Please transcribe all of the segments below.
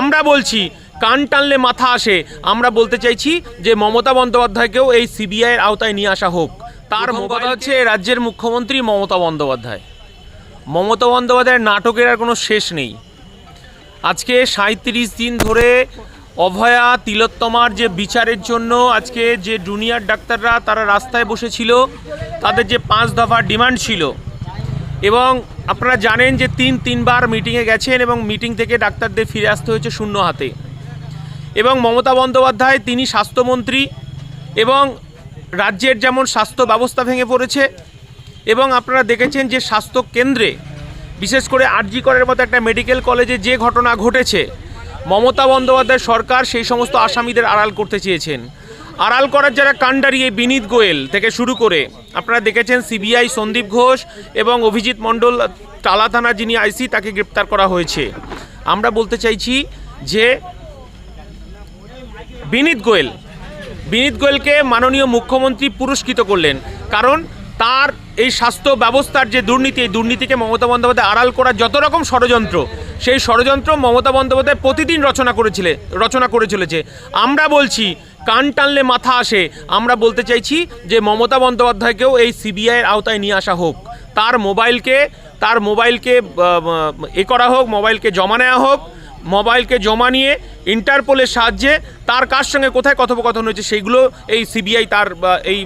আমরা বলছি কান টানলে মাথা আসে। আমরা বলতে চাইছি যে মমতা বন্দ্যোপাধ্যায়কেও এই সিবিআইয়ের আওতায় নিয়ে আসা হোক। তার কথা হচ্ছে রাজ্যের মুখ্যমন্ত্রী মমতা বন্দ্যোপাধ্যায়। মমতা বন্দ্যোপাধ্যায়ের নাটকের আর কোনো শেষ নেই। আজকে সাঁত্রিশ দিন ধরে অভয়া তিলোত্তমার যে বিচারের জন্য আজকে যে জুনিয়র ডাক্তাররা তারা রাস্তায় বসেছিল তাদের যে পাঁচ দফা ডিমান্ড ছিল এবং আপনারা জানেন যে তিন তিনবার মিটিংয়ে গেছেন এবং মিটিং থেকে ডাক্তারদের ফিরে আসতে হয়েছে শূন্য হাতে। এবং মমতা বন্দ্যোপাধ্যায়, তিনি স্বাস্থ্যমন্ত্রী এবং রাজ্যের যেমন স্বাস্থ্য ব্যবস্থা ভেঙে পড়েছে এবং আপনারা দেখেছেন যে স্বাস্থ্য কেন্দ্রে বিশেষ করে আরজি করের মতো একটা মেডিকেল কলেজে যে ঘটনা ঘটেছে, মমতা বন্দ্যোপাধ্যায় সরকার সেই সমস্ত আসামিদের আড়াল করতে চেয়েছেন। আড়াল করার যারা কাণ্ডারি এই বিনীত গোয়েল থেকে শুরু করে, আপনারা দেখেছেন সিবিআই সন্দীপ ঘোষ এবং অভিজিৎ মণ্ডল, টালা থানা যিনি আইসি, তাকে গ্রেপ্তার করা হয়েছে। আমরা বলতে চাইছি যে বিনীত গোয়েল, বিনীত গোয়েলকে মাননীয় মুখ্যমন্ত্রী পুরস্কৃত করলেন। কারণ তার এই স্বাস্থ্য ব্যবস্থার যে দুর্নীতি, এই দুর্নীতিকে মমতা বন্দ্যোপাধ্যায় আড়াল করার যত রকম ষড়যন্ত্র সেই ষড়যন্ত্র মমতা বন্দ্যোপাধ্যায় প্রতিদিন রচনা করেছিলে, রচনা করে চলেছে। আমরা বলছি, কান টানলে মাথা আসে। আমরা বলতে চাইছি যে মমতা বন্দ্যোপাধ্যায়কেও এই সিবিআইয়ের আওতায় নিয়ে আসা হোক। তার মোবাইলকে তার মোবাইলকে এ করা হোক, মোবাইলকে জমা নেওয়া হোক, মোবাইলকে জমা নিয়ে ইন্টারপোলের সাহায্যে তার কার সঙ্গে কোথায় কথোপকথন হয়েছে সেইগুলো এই সিবিআই তার এই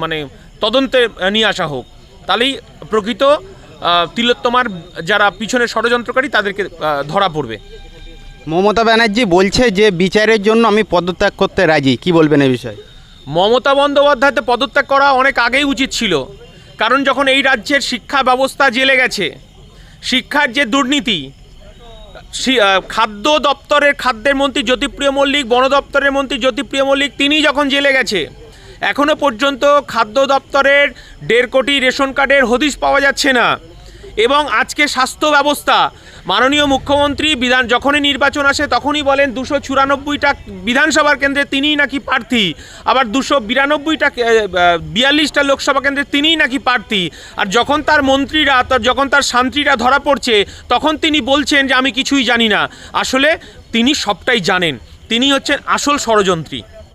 মানে তদন্তে নিয়ে আসা হোক। তাহলেই প্রকৃত তিলোত্তমার যারা পিছনে ষড়যন্ত্রকারী তাদেরকে ধরা পড়বে। মমতা ব্যানার্জি বলছে যে বিচারের জন্য আমি পদত্যাগ করতে রাজি। কি বলবেন এই বিষয়ে? মমতা বন্দ্যোপাধ্যায়তে পদত্যাগ করা অনেক আগেই উচিত ছিল। কারণ যখন এই রাজ্যের শিক্ষা ব্যবস্থা জেলে গেছে শিক্ষার যে দুর্নীতি খাদ্য দপ্তরের খাদ্যের মন্ত্রী জ্যোতিপ্রিয় মল্লিক বন দপ্তরের মন্ত্রী জ্যোতিপ্রিয় মল্লিক তিনি যখন জেলে গেছে এখনও পর্যন্ত খাদ্য দপ্তরের দেড় কোটি রেশন কার্ডের হদিশ পাওয়া যাচ্ছে না। এবং আজকে স্বাস্থ্য ব্যবস্থা। মাননীয় মুখ্যমন্ত্রী বিধান যখনই নির্বাচন আসে তখনই বলেন দুশো চুরানব্বইটা বিধানসভার কেন্দ্রে তিনিই নাকি প্রার্থী। আবার দুশো বিরানব্বইটা বিয়াল্লিশটা লোকসভা কেন্দ্রে তিনিই নাকি প্রার্থী। আর যখন তার মন্ত্রীরা, তার যখন তার শান্ত্রীরা ধরা পড়ছে, তখন তিনি বলছেন যে আমি কিছুই জানি না। আসলে তিনি সবটাই জানেন। তিনি হচ্ছেন আসল ষড়যন্ত্রী।